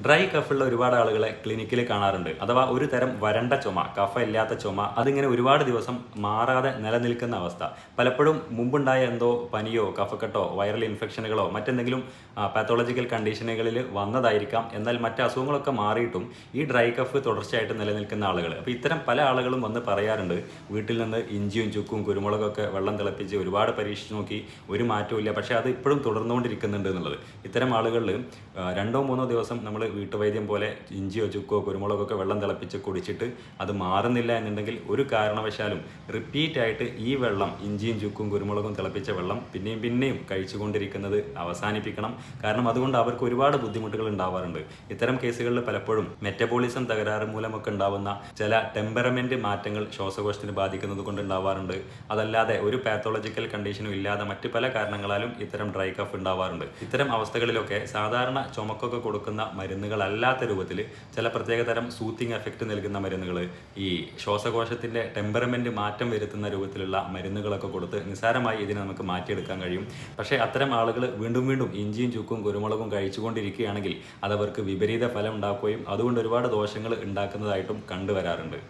Dry കഫുള്ള ഒരുപാട് ആളുകളെ ക്ലിനിക്കിൽ കാണാറുണ്ട്. അഥവാ ഒരു തരം വരണ്ട ചുമ കഫ ഇല്ലാത്ത ചുമ അതിങ്ങനെ ഒരുപാട് ദിവസം മാറാതെ നിലനിൽക്കുന്ന അവസ്ഥ. പലപ്പോഴും മുമ്പുണ്ടായ എന്തോ പനിയോ കഫക്കെട്ടോ വൈറൽ ഇൻഫെക്ഷനുകളോ മറ്റെന്തെങ്കിലും പാത്തോളജിക്കൽ കണ്ടീഷനുകളിൽ വന്നതായിരിക്കാം. എന്നാൽ മറ്റ് അസുഖങ്ങളൊക്കെ മാറിയിട്ടും ഈ ഡ്രൈ കഫ് തുടർച്ചയായിട്ട് നിലനിൽക്കുന്ന ആളുകൾ അപ്പോൾ ഇത്തരം പല ആളുകളും വന്ന് പറയാറുണ്ട് വീട്ടിൽ നിന്ന് ഇഞ്ചിയും ചുക്കും കുരുമുളകൊക്കെ വെള്ളം തിളപ്പിച്ച് ഒരുപാട് പരീക്ഷിച്ച് നോക്കി ഒരു മാറ്റവും ഇല്ല. പക്ഷേ അത് ഇപ്പോഴും തുടർന്നുകൊണ്ടിരിക്കുന്നുണ്ട് എന്നുള്ളത്. ഇത്തരം ആളുകളിൽ രണ്ടോ മൂന്നോ ദിവസം നമ്മൾ വീട്ടുവൈദ്യം പോലെ ഇഞ്ചിയോ ചുക്കോ കുരുമുളകൊക്കെ വെള്ളം തിളപ്പിച്ച് കുടിച്ചിട്ട് അത് മാറുന്നില്ല എന്നുണ്ടെങ്കിൽ ഒരു കാരണവശാലും റിപ്പീറ്റ് ആയിട്ട് ഈ വെള്ളം ഇഞ്ചിയും ചുക്കും കുരുമുളകും തിളപ്പിച്ച വെള്ളം പിന്നെയും പിന്നെയും കഴിച്ചുകൊണ്ടിരിക്കുന്നത് അവസാനിപ്പിക്കണം. കാരണം അതുകൊണ്ട് അവർക്ക് ഒരുപാട് ബുദ്ധിമുട്ടുകൾ ഉണ്ടാവാറുണ്ട്. ഇത്തരം കേസുകളിൽ പലപ്പോഴും മെറ്റബോളിസം തകരാറ് മൂലമൊക്കെ ഉണ്ടാവുന്ന ചില ടെമ്പറമെന്റ് മാറ്റങ്ങൾ ശ്വാസകോശത്തിന് ബാധിക്കുന്നത് കൊണ്ട് ഉണ്ടാവാറുണ്ട്. അതല്ലാതെ ഒരു പാത്തോളജിക്കൽ കണ്ടീഷനും ഇല്ലാതെ മറ്റ് പല കാരണങ്ങളാലും ഇത്തരം ഡ്രൈ കഫ് ഉണ്ടാവാറുണ്ട്. ഇത്തരം അവസ്ഥകളിലൊക്കെ സാധാരണ ചുമക്കൊക്കെ കൊടുക്കുന്ന മരുന്നുകളല്ലാത്ത രൂപത്തിൽ ചില പ്രത്യേകതരം സൂത്തിങ് എഫക്റ്റ് നൽകുന്ന മരുന്നുകൾ ഈ ശ്വാസകോശത്തിന്റെ ടെമ്പറമെന്റ് മാറ്റം വരുത്തുന്ന രൂപത്തിലുള്ള മരുന്നുകളൊക്കെ കൊടുത്ത് നിസ്സാരമായി ഇതിനെ നമുക്ക് മാറ്റിയെടുക്കാൻ കഴിയും. പക്ഷേ അത്തരം ആളുകൾ വീണ്ടും വീണ്ടും ഇഞ്ചിയും ചുക്കും കുരുമുളകും കഴിച്ചുകൊണ്ടിരിക്കുകയാണെങ്കിൽ അതവർക്ക് വിപരീത ഫലം ഉണ്ടാക്കുകയും അതുകൊണ്ട് ഒരുപാട് ദോഷങ്ങൾ ഉണ്ടാക്കുന്നതായിട്ടും കണ്ടുവരാറുണ്ട്.